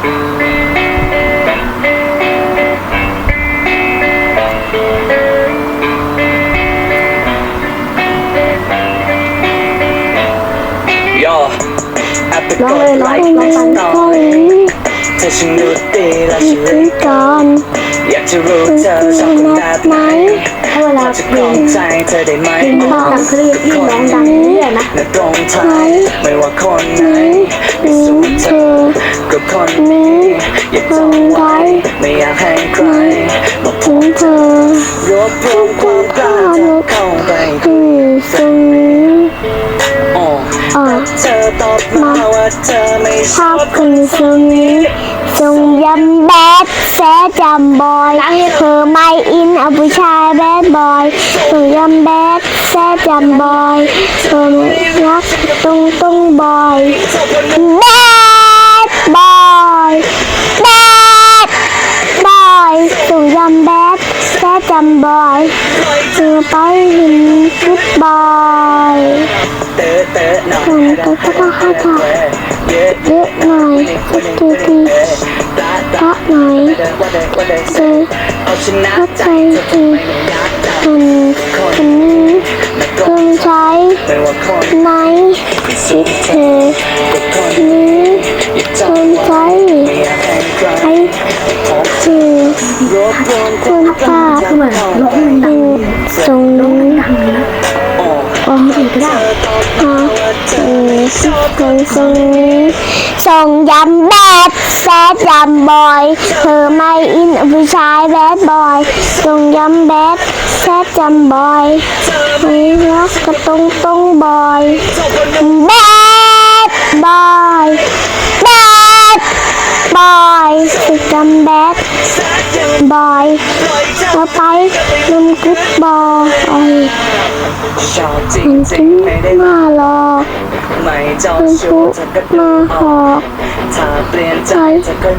ย่อแอปไปร้กองดเลยไลร้องค์เลยในร้องสไปตอร้องรี่เลยเธอช่างดูดีและฉันคุลึยกกันอยากจะรู้เธอชอบคนแบบไหนถ้าเวลาจะเพคลรองงใจเธอได้ไหมเพลงดังเขาเรียกยิ่งร้องดังเรื่อยๆนะและตรงท้ายไม่ว่าคนไหน คนนี้อย่าจงไว้ไม่อยากให้ใครมาพูดเธอรวบรวมความกล้าเธอเข้าไปที่ตรงนี้อ๋อเธอตอบมาว่าเธอไม่ชอบคนทรงนี้ทรงยำแบดแซดจำบอยเธอไม่อินเอาผู้ชายแบดบอยทรงยำแบดแซดจำบอยเธอไม่รักตรงตรงบอยแบดบอย อยแบดบอยสุยำแบดแบดจำบอยสือไปหินฟุตบอยส่งอปก็ต้องให้ค่ะเยอะหน่อยสักทีทีเพราะหน่อยซื้อเข้าไปอีกคนคนนี้เครื่องใช้ไหนคิดเธอนี้คนใช้ ให้ช้ของคือรวบรวมเครื่องภาพเข้าไปคือทรงนี้อ๋อโอ้ยก็ได้ฮะเออคนทรงนี้ส่งยำแบดแซดยำบอยเธอไม่อินผู้ชายแบดบอยส่งยำแบดแซดยำบอยไม่รักก็ตรงตรงบอยแบด บอยต่อไปลุงกุ๊ดบอยมันถึงมาหลอกมันพุมาหอกใจเปิด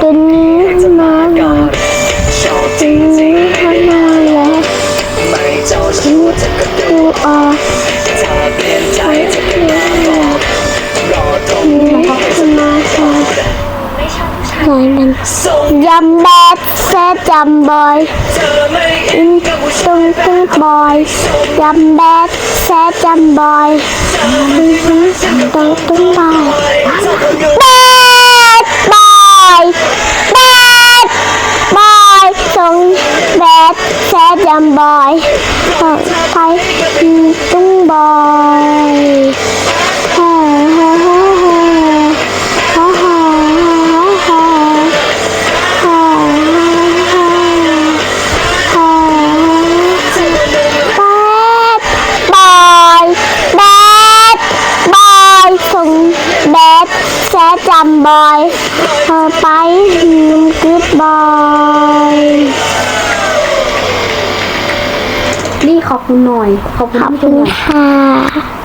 เป็นนี้มาหลอกเป็นนี้ทำมาแล้วคิดกูออก đàn dăm ba xe chầm bồi in tung tung bồi dăm ba xe chầm bồi tung tung bơi, bết bồi bết bồi tung bết sẽ chầm bơi. จำบอยเธอไปลืมกึบบอยนี่ขอบคุณหน่อย ขอบคุณขอบผู้ชคุมณหน่อย ค่ะ